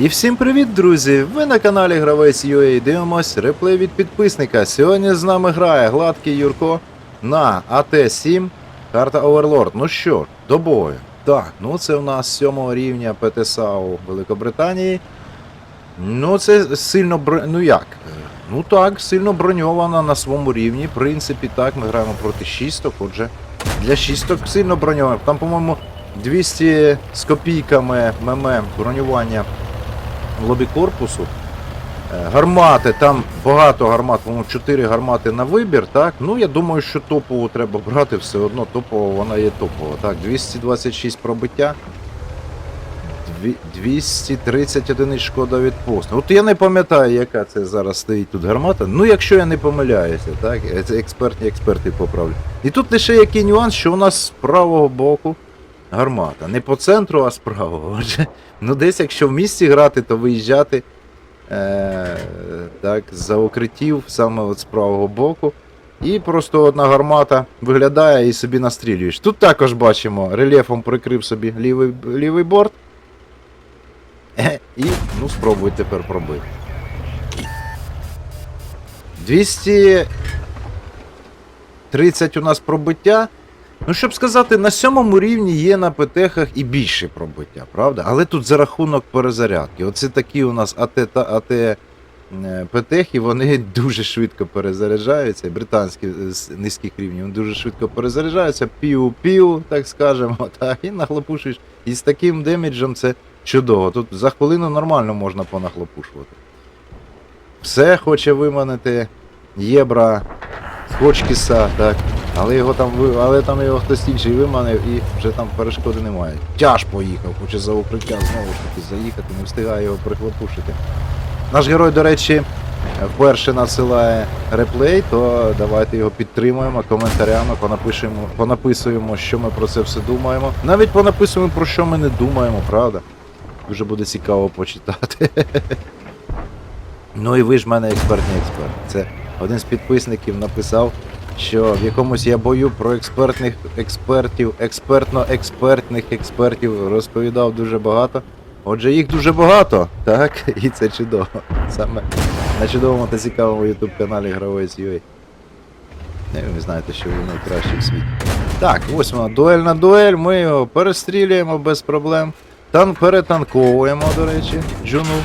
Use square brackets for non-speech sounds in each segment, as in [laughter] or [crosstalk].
І всім привіт, друзі! Ви на каналі Гравець UA дивимось реплей від підписника. Сьогодні з нами грає гладкий Юрко на АТ-7 карта Overlord. Ну що до бою. Так, ну це у нас 7 рівня ПТСАУ Великобританії. Ну, це сильно бро... Ну як? Ну так, сильно броньована на своєму рівні. В принципі, так, ми граємо проти шісток, отже. Для шісток сильно броньована. Там, по-моєму, 200 з копійками ММ бронювання в лобі корпусу. Е, Гармати, там багато гармат, по-моєму, 4 гармати на вибір, так? Ну, я думаю, що топову треба брати все одно, топова вона є топова. Так, 226 пробиття. Дві- 230 одиниць шкода від посту. От я не пам'ятаю, яка це зараз стоїть тут гармата. Ну, якщо я не помиляюся, так? Е, експертні експерти поправлю. І тут лише який нюанс, що у нас з правого боку гармата. Не по центру, а з правого. [laughs] Отже, ну десь якщо в місті грати, то виїжджати е, так, за укриттів саме от з правого боку. І просто одна гармата виглядає і собі настрілюєш. Тут також бачимо, рельєфом прикрив собі лівий, лівий борт. Е, І ну спробуй тепер пробити. 230 у нас пробиття. Ну, щоб сказати, на сьомому рівні є на ПТХах і більше пробиття, правда? Але тут за рахунок перезарядки. Оце такі у нас АТ та АТ е, ПТХи, вони [laughs] дуже швидко перезаряджаються. Британські е, з низьких рівнів дуже швидко перезаряджаються. Піу-піу, так скажемо, [laughs] так, і нахлопушуєш. І з таким деміджем це чудово. Тут за хвилину нормально можна понахлопушувати. Все хоче виманити Єбра Хочкіса, так. Але його там але там його хтось інший виманив і вже там перешкоди немає. Тяж поїхав, хоче за укриття знову ж таки заїхати, не встигає його прихлопушити. Наш герой, до речі, вперше надсилає реплей, то давайте його підтримуємо коментарями, понапишемо, понаписуємо, що ми про це все думаємо. Навіть понаписуємо, про що ми не думаємо, правда? Дуже буде цікаво почитати. [laughs] Ну і ви ж мене експертний експерт. Це один з підписників написав, що в якомусь я бою про експертних експертів, експертно-експертних експертів розповідав дуже багато. Отже, їх дуже багато, так? І це чудово. Саме на чудовому та цікавому YouTube каналі Гравець UA. Не, ви знаєте, що він найкращий в світі. Так, ось вона, дуель на дуель, ми його перестрілюємо без проблем. Тан перетанковуємо, до речі, джуну.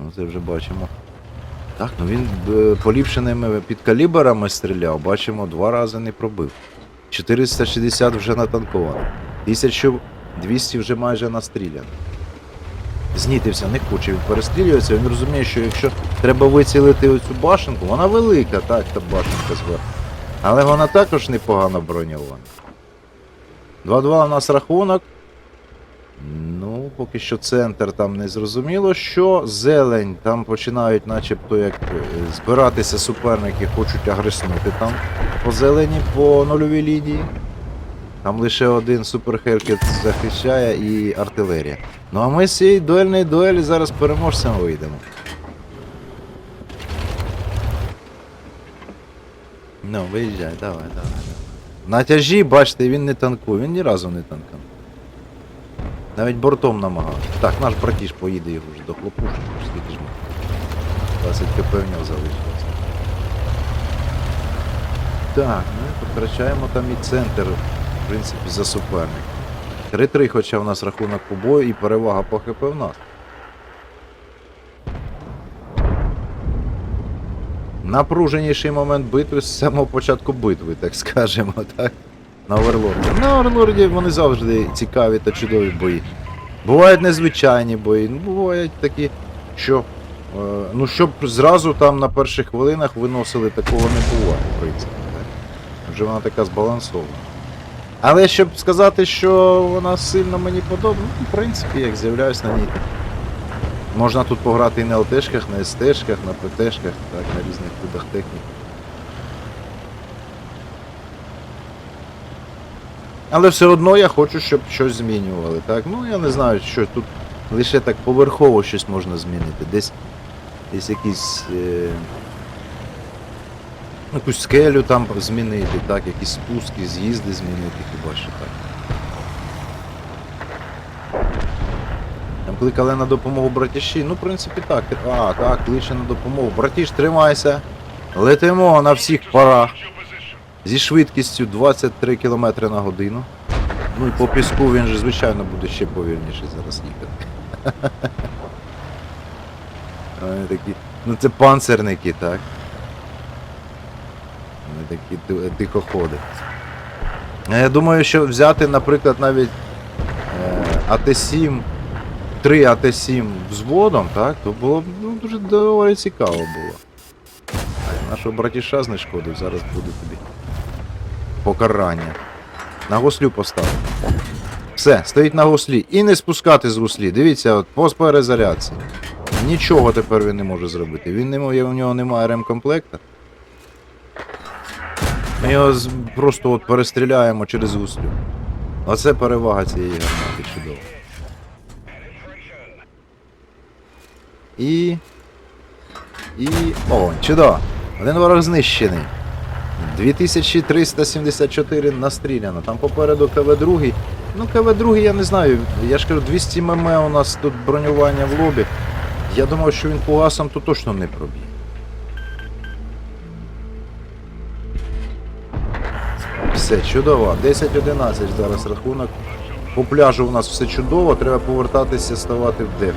Ну, це вже бачимо. Так, ну він е, поліпшеними підкаліберами стріляв, бачимо, два рази не пробив. 460 вже натанковано. 1200 вже майже настріляно. Знітився, не хоче, він перестрілюється, він розуміє, що якщо треба вицілити оцю башенку, вона велика, так, та башенка зверху. Але вона також непогано броньована. 2-2 у нас рахунок. Ну, поки що центр там не зрозуміло, що зелень, там починають начебто як е, збиратися суперники, хочуть агреснути там по зелені по нульовій лінії. Там лише один суперхеркет захищає і артилерія. Ну а ми з цієї дуельної дуелі зараз переможцем вийдемо. Ну, виїжджай, давай, давай, давай. На бачите, він не танкує, він ні разу не танкав. Навіть бортом намагався. Так, наш братіж поїде його вже до хлопушки, скільки ж ми. 20 кп в нього залишилось. Так, ну і потрачаємо там і центр, в принципі, за суперник. 3-3, хоча в нас рахунок по бою і перевага по ХП в нас. Напруженіший момент битви з самого початку битви, так скажемо, [laughs] так? На Оверлорді. На Оверлорді вони завжди цікаві та чудові бої. Бувають незвичайні бої, ну бувають такі, що. е, ну, щоб зразу там на перших хвилинах виносили, такого не буває, в принципі. Вже вона така збалансована. Але щоб сказати, що вона сильно мені подобна, ну, в принципі, як з'являюсь на ній. Можна тут пограти і на ЛТшках, на СТшках, на ПТшках, так, на різних видах техніки. Але все одно я хочу, щоб щось змінювали. Так? Ну я не знаю, що тут лише так поверхово щось можна змінити. Десь, десь якісь. Е... Якусь скелю там змінити, так, якісь спуски, з'їзди змінити, хіба що так. Там Кликали на допомогу братіші. Ну, в принципі, так. А, так, кличе на допомогу. Братіш, тримайся. Летимо на всіх парах. Зі швидкістю 23 км на годину. Ну і по піску він же, звичайно, буде ще повільніше зараз їхати. [laughs] Вони такі. Ну це панцерники, так. Вони такі ти- тихоходи. Я думаю, що взяти, наприклад, навіть е, АТ-7, 3 АТ-7 взводом, так, то було б ну, дуже доволі цікаво було. Нашого братіша знешкодив, зараз буде тобі покарання. На гослю поставив. Все, стоїть на гуслі. І не спускати з гуслі. Дивіться, от по перезарядці. Нічого тепер він не може зробити. Він не має, у нього немає ремкомплекта. Ми його просто от перестріляємо через гуслю. Оце перевага цієї гармати чудово. І. І. О, чудово. Один ворог знищений. 2374 настріляно. Там попереду КВ-2. Ну, КВ-2 я не знаю. Я ж кажу, 200 мм у нас тут бронювання в лобі. Я думаю, що він по гасам то точно не проб'є. Все, чудово. 10-11 зараз рахунок. По пляжу у нас все чудово, треба повертатися, ставати в деф.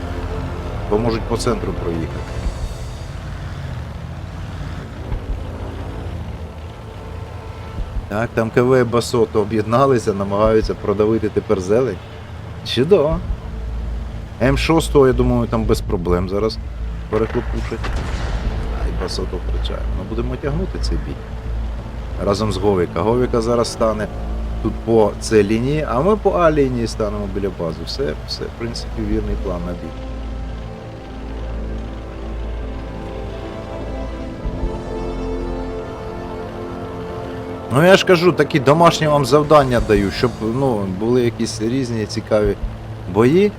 Бо можуть по центру проїхати. Так, там КВ і Басото об'єдналися, намагаються продавити тепер зелень. Чудово. М6, я думаю, там без проблем зараз перехлопушать. Ай, Басото втрачає. Ми будемо тягнути цей бій. Разом з Говіка. Говіка зараз стане тут по С лінії, а ми по А лінії станемо біля бази. Все, все, в принципі, вірний план на бій. Ну я ж кажу, такі домашні вам завдання даю, щоб ну, були якісь різні цікаві бої.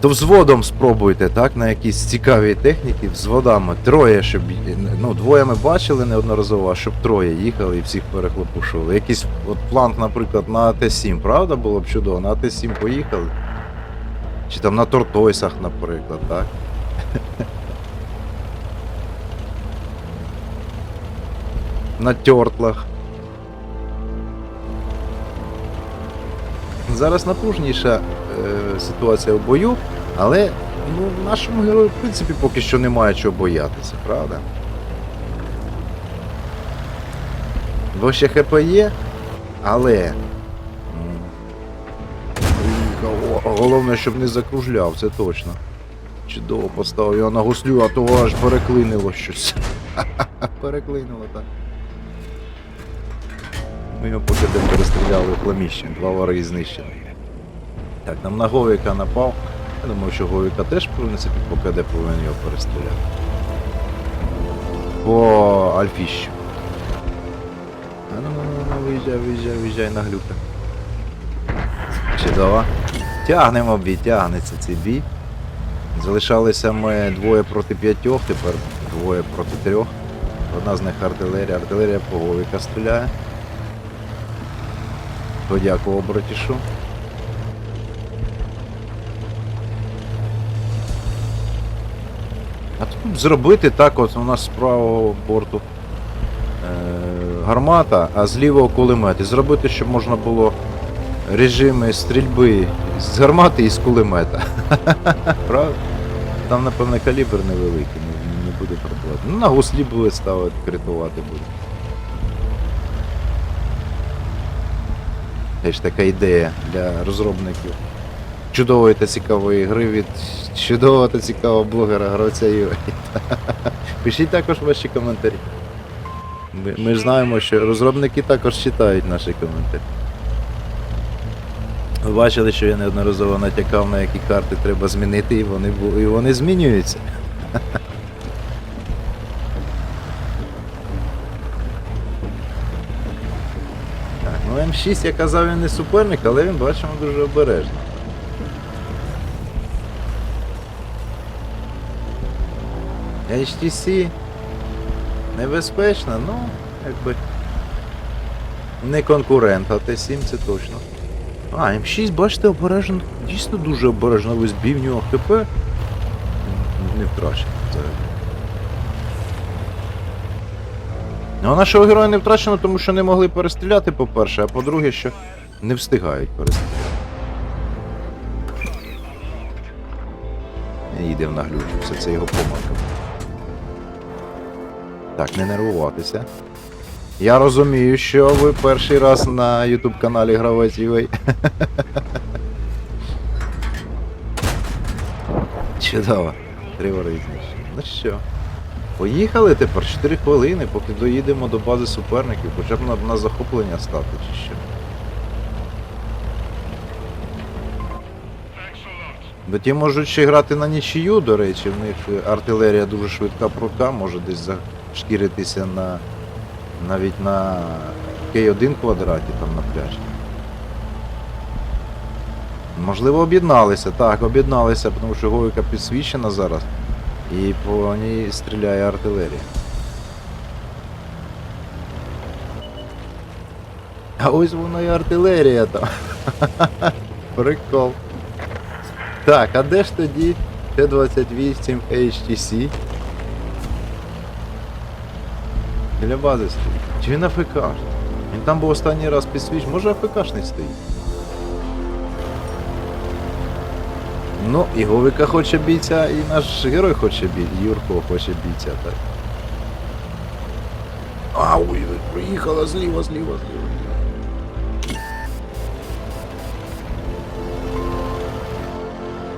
То взводом спробуйте, так, на якісь цікаві техніки, взводами. Троє, щоб. Ну, двоє ми бачили неодноразово, а щоб троє їхали і всіх перехлопушували. Якийсь от план, наприклад, на АТ-7, правда, було б чудово, на АТ-7 поїхали. Чи там на Тортойсах, наприклад, так? На тьортлах. Зараз напружніша е, ситуація в бою, але ну, нашому герою, в принципі, поки що немає чого боятися, правда? Бо ще ХП є, але. Головне, щоб не закружляв, це точно. Чудово поставив його на гуслю, а то аж переклинило щось. [laughs] Переклинило, так. Ми його поки де перестріляли в хламіще, два вари знищені. Так, нам на Говіка напав. Я думаю, що Говіка теж, в принципі, по КД повинен його перестріляти. По Альфіщу. А ну, ну, ну, ну, виїжджай, виїжджай, виїжджай на глюка. Чудово. Тягнемо бій, тягнеться цей бій. Залишалися ми двоє проти п'ятьох, тепер двоє проти трьох. Одна з них артилерія. Артилерія по Говіка стріляє. Подякував братішу. А тут зробити так, от у нас з правого борту е- гармата, а з лівого кулемет. І зробити, щоб можна було режими стрільби з гармати і з кулемета. [laughs] Правда? Там, напевно, калібр невеликий, не, буде проблем. Ну, на гуслі буде ставити, критувати буде. Теж така ідея для розробників чудової та цікавої гри від чудового та цікавого блогера гравця Юрія. [laughs] Пишіть також ваші коментарі. Ми, ми ж знаємо, що розробники також читають наші коментарі. Ви бачили, що я неодноразово натякав, на які карти треба змінити, і вони, і вони змінюються. [laughs] М6, я казав, він не суперник, але він бачимо дуже обережно. HTC небезпечно, ну, якби не конкурент, а Т7 це точно. А, М6, бачите, обережно, дійсно дуже обережно визбів в нього ХП. Не втрачено. Це... Ну, а нашого героя не втрачено, тому що не могли перестріляти, по-перше, а по-друге, що не встигають перестріляти. Їде в наглючився, це його помилка. Так, не нервуватися. Я розумію, що ви перший раз на YouTube каналі Гравець UA. [laughs] Чудово. Три різніше. Ну що? Поїхали тепер 4 хвилини, поки доїдемо до бази суперників, хоча б на, на захоплення стати чи що. Бо ті можуть ще грати на нічию, до речі, в них артилерія дуже швидка прута, може десь зашкіритися на навіть на К1 квадраті там на пляжі. Можливо, об'єдналися, так, об'єдналися, тому що Говіка підсвічена зараз. І по ній стріляє артилерія. А ось воно і артилерія там. [laughs] Прикол. Так, а де ж тоді Т-28 HTC? Біля бази стоїть. Чи він АФК? Він там був останній раз підсвіч, може АФКшний стоїть. Ну, і Говика хоче бійця, і наш герой хоче бійця, Юрко хоче бійця, так. А, ой, приїхала зліва, зліва, зліва.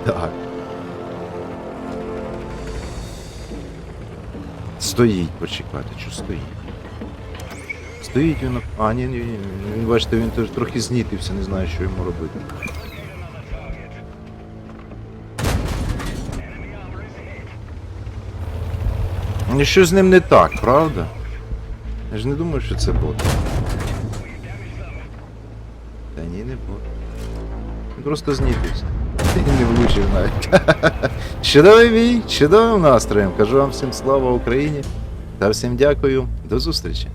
Так. Стоїть, почекайте, що стоїть. Стоїть він. А, ні, ні, ні, він, бачите, він теж трохи знітився, не знає, що йому робити. Ну, з ним не так, правда? Я ж не думаю, що це бот. Та ні, не бот. Просто знітився. [laughs] І не влучив навіть. [laughs] Чудовий бій, чудовим настроєм. Кажу вам всім слава Україні та всім дякую. До зустрічі.